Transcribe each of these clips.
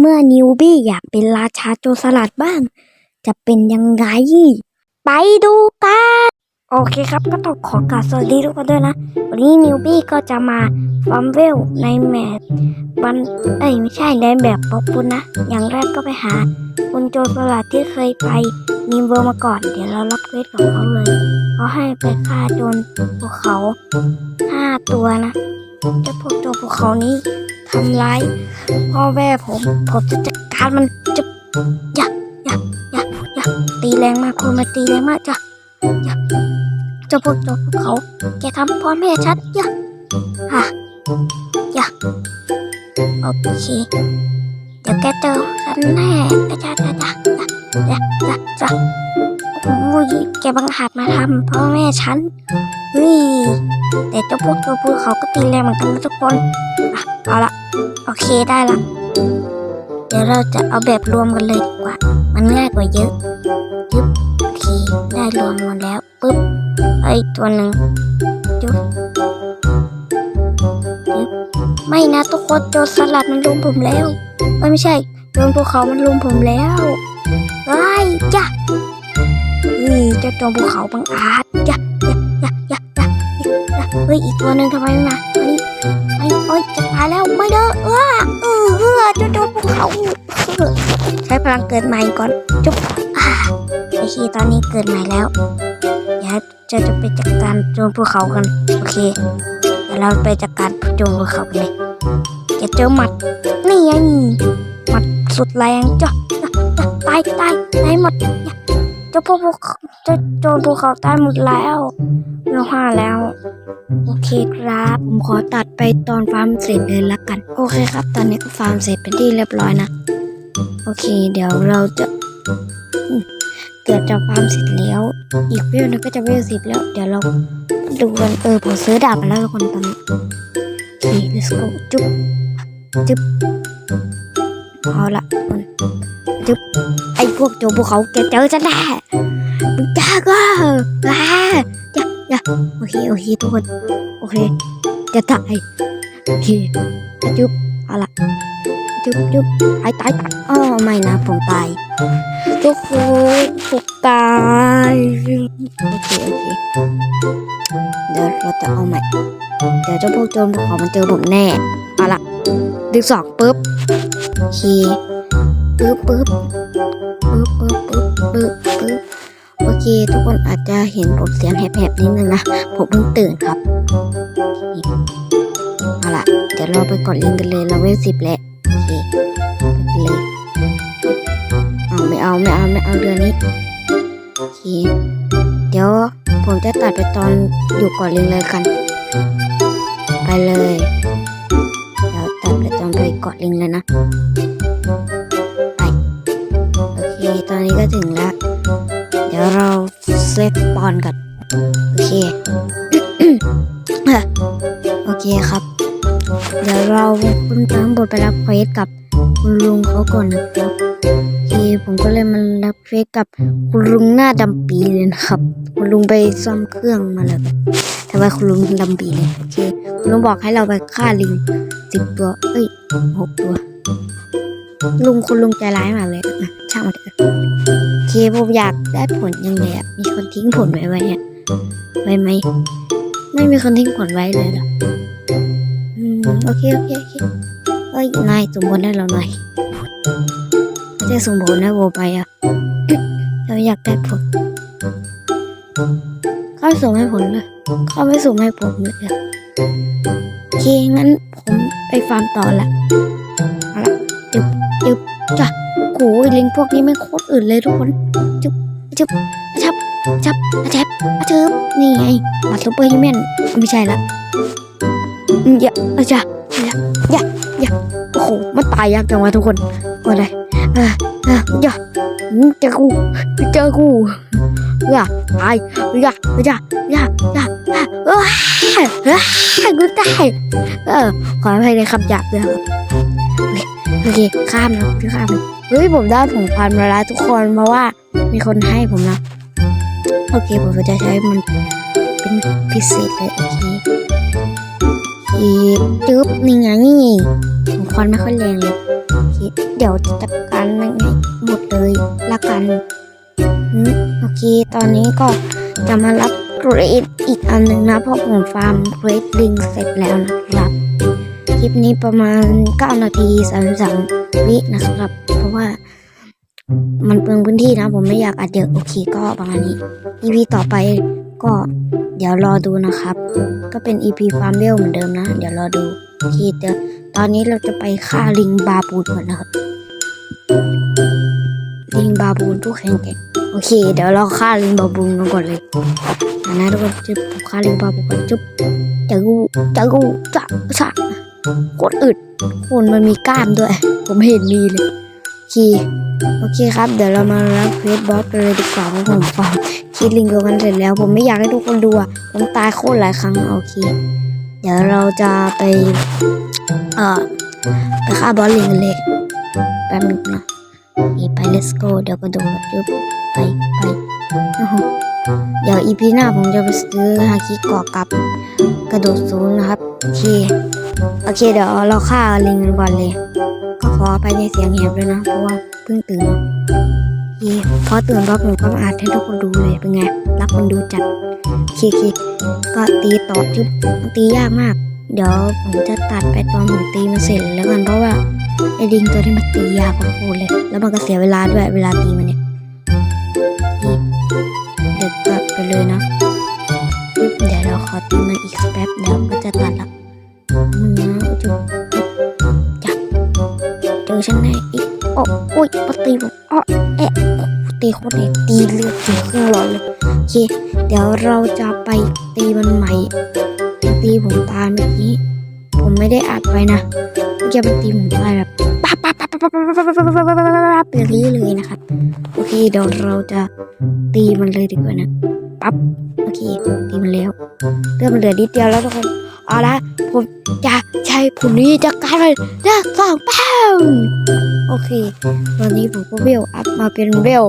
เมื่อนิวบี้อยากเป็นราชาโจรสลัดบ้าง จะเป็นยังไง ไปดูกัน โอเคครับก็ต้องขอกราบสวัสดีทุกคนด้วยนะ วันนี้นิวบี้ก็จะมาฟาร์มเวลในแมปวันเอ้ยไม่ใช่ในแบบป๊อปปุนนะ อย่างแรกก็ไปหาคุณโจรสลัดที่เคยไปนิมเวอร์มาก่อน เดี๋ยวเรารับเควสกับเขาเลย เขาให้ไปฆ่าโจรภูเขาห้าตัวนะเจ้าพวกโจรภูเขานี้ ทำร้ายพ่อแม่ผม ผมจะจัดการมันจะอย่าอย่าอย่าอย่าตีแรงมากคุณมาตีแรงมากจ้ะอย่าจ้าพวกจรภูเขา แกทำพ่อแม่ฉันอย่าอะอย่าโอเค เดี๋ยวแกเจอฉันแน่จ้าจ้าจ้าจ้าจ้าจ้าจ้าโอ้ยแกบังหัดมาทำพ่อแม่ฉันเฮ้ย แต่เจ้าพวกตัวพูดเขาก็ตีแรงเหมือนกันนะทุกคนอะเอาละโอเคได้ละเดี๋ยวเราจะเอาแบบรวมกันเลยดีกว่า มันง่ายกว่าเยอะยึบโอเคได้รวมหมดแล้วปุ๊บไอตัวหนึ่งจุ๊บยึบไม่นะทุกคนโจรสลัดมันลุมผมแล้วไม่ใช่โจรภูเขามันลุมผมแล้วไอ้จ้ะนี่เจ้าโจรภูเขาบังอาจจ้ะ เฮ้ยอีกตัวหนึ่งทำไมไม่มาอันนี้ไอ้โอ้ยจะตายแล้วไม่เด้อเออเออเออเจ้าโจรภูเขาเออใช้พลังเกิดใหม่ก่อนจุ๊บอ่าไอชีตอนนี้เกิดใหม่แล้วเดี๋ยวจะจะไปจัดการจรภูเขากันโอเคเดี๋ยวเราไปจัดการจรภูเขากันเลยจะเจอหมัดนี่ไงหมัดสุดแรงจ้ะจ้ะจ้ะตายตายตายหมดย จ้าพวกภูเขาเจ้าโจรภูเขาตายหมดแล้วเราหาแล้ว โอเคครับ ผมขอตัดไปตอนฟาร์มเสร็จเลยละกัน โอเคครับ ตอนนี้ก็ฟาร์มเสร็จเป็นที่เรียบร้อยนะ โอเค เดี๋ยวเราจะเกิดจะฟาร์มเสร็จแล้ว อีกเวลนึงก็จะเวลสิบแล้ว เดี๋ยวเราดูกันเออผมซื้อดาบมาแล้วทุกคนตอนนี้โอเค let's go จุ๊บจุ๊บ เอาละจุ๊บไอ้พวกโจรภูเขาแกเจอจะแน่มึงจ้าก็อ่าจ้าจ้าโอเคโอเคทุกคนโอเคจะตายโอเคจุ๊บเอาละจุ๊บจุ๊บตายตายตายอ้อไม่นะผมตายทุกคนผมตายโอเคโอเคเดี๋ยวเราจะเอาใหม่เดี๋ยวเจ้าพวกโจรภูเขามันเจอผมแน่เอาละดึงสองปุ๊บ โอเคปึ๊บปึ๊บปึ๊บปึ๊บปึ๊บปึ๊บปึ๊บโอเค ทุกคนอาจจะเห็นผมเสียงแหบๆนิดนึงนะผมเพิ่งตื่นครับเอาล่ะเดี๋ยวเราไปกดลิงก์กันเลยเราเวลสิบแล้วโอเคไปเลยเอาไม่เอาไม่เอาไม่เอาเรือนี้โอเคเดี๋ยวผมจะตัดไปตอนอยู่ก่อนลิงเลยกัน ไปเลยเดี๋ยวตัดไปตอน ไปเกาะลิงเลยนะไปโอเค ตอนนี้ก็ถึงแล้ว เดี๋ยวเราเซฟปอนกัน โอเค โอเคครับ เดี๋ยวเราคุณตั้งบทไปรับเควสกับคุณลุงเขาก่อนนะครับ ผมก็เลยมารับเควสกับคุณลุงหน้าดำปีเลยนะครับ คุณลุงไปซ่อมเครื่องมาแล้วแต่ว่าคุณลุงดำปีเลยโอเคคุณลุงบอกให้เราไปฆ่าลิงสิบตัว เอ้ยหกตัว ลุงคุณลุงใจร้ายมากเลยนะช่างมันเถอะโอเคผมอยากได้ผลยังไงอะมีคนทิ้งผลไว้ไว้อะไว้ไหมไม่มีคนทิ้งผลไว้เลยหรออืมโอเคโอเคโอเคเอ้ยนายสมบูรณ์ได้แล้วหน่อย ไม่ใช่สมบูรณ์นะโวไปอะ เราอยากได้ผลเขาส่งให้ผลเลยเขาไม่ส่งให้ผมเลยโอเคงั้นผมไปฟาร์มต่อละเอาละจึบจึบจ้ะโอ้ยลิงพวกนี้ไม่โคตรอื่นเลยทุกคนจึบจึบชับชับชับชับนี่ไงมาซูเปอร์ฮิวแมนไม่ใช่ละอย่าจ้ะอย่าอย่าอย่าโอ้โหมันตายยากจังวะทุกคนโอ้ยเลย อ่าอ่าอย่าอืมเจอกูเจอกูอย่าตายอย่าอย่าอย่าอย่าอย่าเออเออกูตายเออขออภัยในคำหยาบด้วยครับโอเคข้ามนะพี่ข้ามเลยเฮ้ยผมได้ผงพันมาแล้วทุกคนเพราะว่ามีคนให้ผมนะโอเคผมจะใช้มันเป็นพิเศษเลยโอเคอีจึ๊บนี่ไงผมควันไม่ค่อยแรงเลย คเคเดี๋ยวจัดการมันให้หมดเลยละกันอืมโอเค ตอนนี้ก็จะมารับเกรดอีกอันหนึ่งนะ เพราะผมฟาร์มเกรดลิงเสร็จแล้วนะครับ คลิปนี้ประมาณ 9 นาที33วินะครับ เพราะว่ามันเปลืองพื้นที่นะ ผมไม่อยากอัดเยอะโอเคก็ประมาณนี้ EP ต่อไปก็เดี๋ยวรอดูนะครับ ก็เป็น EP ฟาร์มเวลเหมือนเดิมนะ เดี๋ยวรอดูโอเคเดี๋ยว ตอนนี้เราจะไปฆ่าลิงบาบูนก่อนนะครับ ลิงบาบูนผู้แข็งแกร่งโอเค เดี๋ยวเราฆ่าลิงบาบูนกันก่อนเลยอะนะทุกคนจุ๊บฆ่าลิงบาบูนก่อนจุ๊บจะกูจะกูจะจะกดอึดคนมันมีกล้ามด้วย ผมไม่เห็นมีเลยโอเคโอเคครับ เดี๋ยวเรามารับเควสบอสกันเลยดีกว่าเพราะผมฟังคิดลิงโกกันเสร็จแล้ว ผมไม่อยากให้ทุกคนดูอะผมตายโคตรหลายครั้งโอเค เดี๋ยวเราจะไป เออไปฆ่าบอสลิงกันเลยแป๊บนึงนะนี่ไป let's go เดี๋ยวก็ดูแบบจุ๊บไปไปโอ้โหเดี๋ยวอีพีหน้าผมจะไปซื้อฮาคิเกาะกับกระโดดสูงนะครับโอเคโอเคเดี๋ยวเราฆ่าลิงกันก่อนเลย ก็ขอไปในเสียงแหบเลยนะ เพราะว่าเพิ่งตื่นเนอะโอเคพอตื่นปั๊บผมก็มาอานให้ทุกคนดูเลยเป็นไง รักคนดูจัดโอเคโอเคก็ตีต่อจุ๊บตียากมาก เดี๋ยวผมจะตัดไปตอนผมตีมันเสร็จเลยแล้วกันเพราะว่าไอ้ดิงตัวที่มันตียากโคตรเลย แล้วมันก็เสียเวลาด้วยเวลาตีมันเนี่ยนี่เดี๋ยวตัดไปเลยนะเดี๋ยวเราขอตีมันอีกแป๊บเดี๋ยวก็จะตัดละอืมนะจุ๊บจับเจอฉันแน่อีกโอ้อุ้ยมาตีผมอ้อแอะตีโคตรเลยตีเลือดถึงครึ่งหลอดเลยโอเค เดี๋ยวเราจะไปตีมันใหม่ ตีผมตายเมื่อกี้ ผมไม่ได้อัดไว้นะเมื่อกี้มันตีผมตายแบบปั๊บปั๊บปั๊บปั๊บปั๊บปั๊บปั๊บปั๊บปั๊บปั๊บอย่างนี้เลยนะครับ โอเคเดี๋ยวเราจะตีมันเลยดีกว่านะ ปั๊บ โอเค ตีมันแล้วเลือดมันเหลือนิดเดียวแล้วทุกคน เอาละ ผมจะใช้ผลนี้จะกายเป็นเลือดสองแป้งโอเค ตอนนี้ผมก็เวลอัพมาเป็นเวล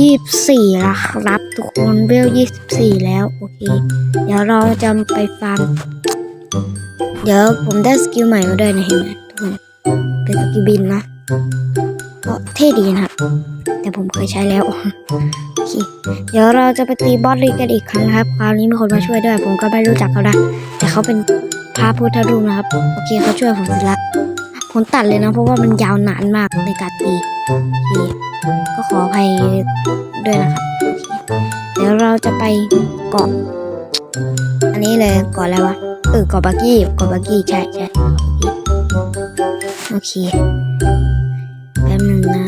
ยี่สิบสี่ละครับ ทุกคนเวลยี่สิบสี่แล้ว โอเค เดี๋ยวเราจะไปฟาร์ม เดี๋ยวผมได้สกิลใหม่มาด้วยนะเห็นไหมทุกคนเป็นสกิลบินนะก็เท่ดีนะครับ แต่ผมเคยใช้แล้วโอเคเดี๋ยวเราจะไปตีบอสลีกันอีกครั้งครับ คราวนี้มีคนมาช่วยด้วย ผมก็ไม่รู้จักเขานะแต่เขาเป็นพระพุทธรูปนะครับ โอเคเขาช่วยผมเสร็จละ ผมตัดเลยนะ เพราะว่ามันยาวนานมากในการตีโอเคก็ขออภัยด้วยนะครับเดี๋ยวเราจะไปเกาะ อันนี้เลยเกาะอะไรวะเออเกาะบักกี้เกาะบักกี้ใช่ใช่โอเคแป๊บนึงนะ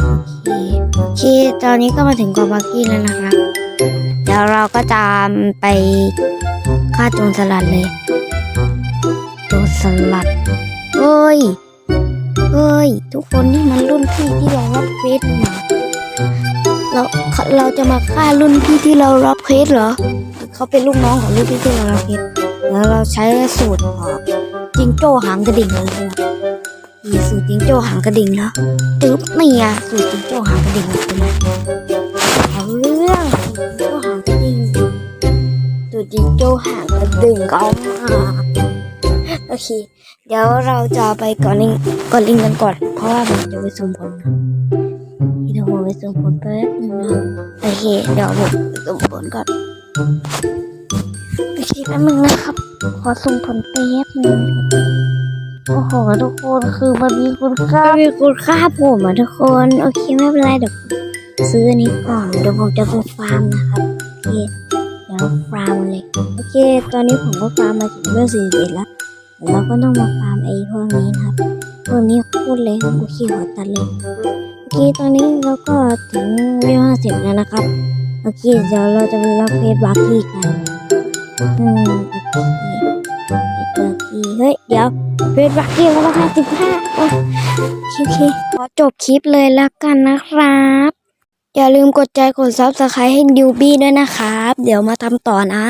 โอเคโอเคตอนนี้ก็มาถึงเกาะบักกี้แล้วนะครับเดี๋ยวเราก็จะไปฆ่าโจรสลัดเลยโจรสลัด เฮ้ย เฮ้ย ทุกคนนี่มันรุ่นพี่ที่เรารับเควสมาเราเราจะมาฆ่ารุ่นพี่ที่เรารับเควสเหรอ เขาเป็นลูกน้องของรุ่นพี่ที่เรารับเควสแล้วเราใช้สูตรของจิงโจ้หางกระดิ่งเลยนะมีสูตรจิงโจ้หางกระดิ่งแล้วจึ๊บนี่อะสูตรจิงโจ้หางกระดิ่งเป็นไงเอาเรื่องสูตรจิงโจ้หางกระดิ่งสูตรจิงโจ้หางกระดิ่งเอามา โอเค เดี๋ยวเราจะไปก่อนลิงก่อนลิงกันก่อน เพราะว่าผมจะไปส่งผลนะเดี๋ยวผมไปส่งผลแป๊บนึงนะโอเค เดี๋ยวผมไปส่งผลก่อนโอเคแป๊บนึงนะครับ ขอส่งผลแป๊บนึงโอ้โหทุกคนคือมันมีคุณค่ามีคุณค่าผมอะทุกคนโอเคไม่เป็นไรเดี๋ยวซื้ออันนี้ก่อนเดี๋ยวผมจะไปฟาร์มนะครับโอเคเดี๋ยวฟาร์มเลยโอเค ตอนนี้ผมก็ฟาร์มมาถึงเบอร์สี่สิบแล้ว เราก็ต้องมาฟาร์มไอ้พวกนี้นะครับ พวกนี้พูดเลยโอเคหัวตัดเลยโอเคตอนนี้เราก็ถึงเวลห้าสิบแล้วนะครับ โอเคเดี๋ยวเราจะไปรับเฟซบักกี้กันอืมโอเคเฟซบักกี้เฮ้ย เดี๋ยวเฟซบักกี้แล้วห้าสิบห้าโอเคโอเคขอจบคลิปเลยแล้วกันนะครับ อย่าลืมกดใจกดซับสไครต์ให้ดิวบี้ด้วยนะครับ เดี๋ยวมาทำต่อนะ